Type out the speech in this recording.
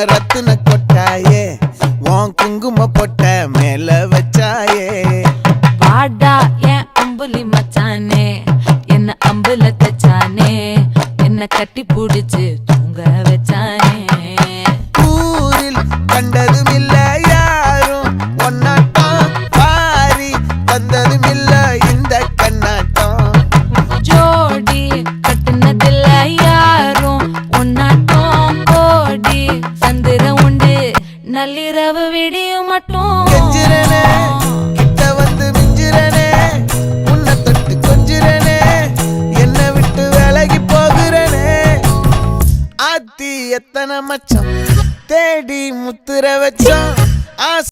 என்ன ரத்தின கொட்டாயே உன் குங்கும பொட்ட மேல வச்சாயே. பாடா என் அம்புலி மச்சானே என்ன அம்புல தச்சானே என்ன கட்டி பிடிச்சு தூங்க வச்சானே. நள்ளிரவு விடியும் மட்டும். கெஞ்சிரனே கிட்ட வந்து மிஞ்சிரனே உன்னை தொட்டு கொஞ்சிரனே என்னை விட்டு விலகி போகிறனே. ஆத்தி எத்தனை மச்சம் தேடி முத்துற வச்சோம். ஆசை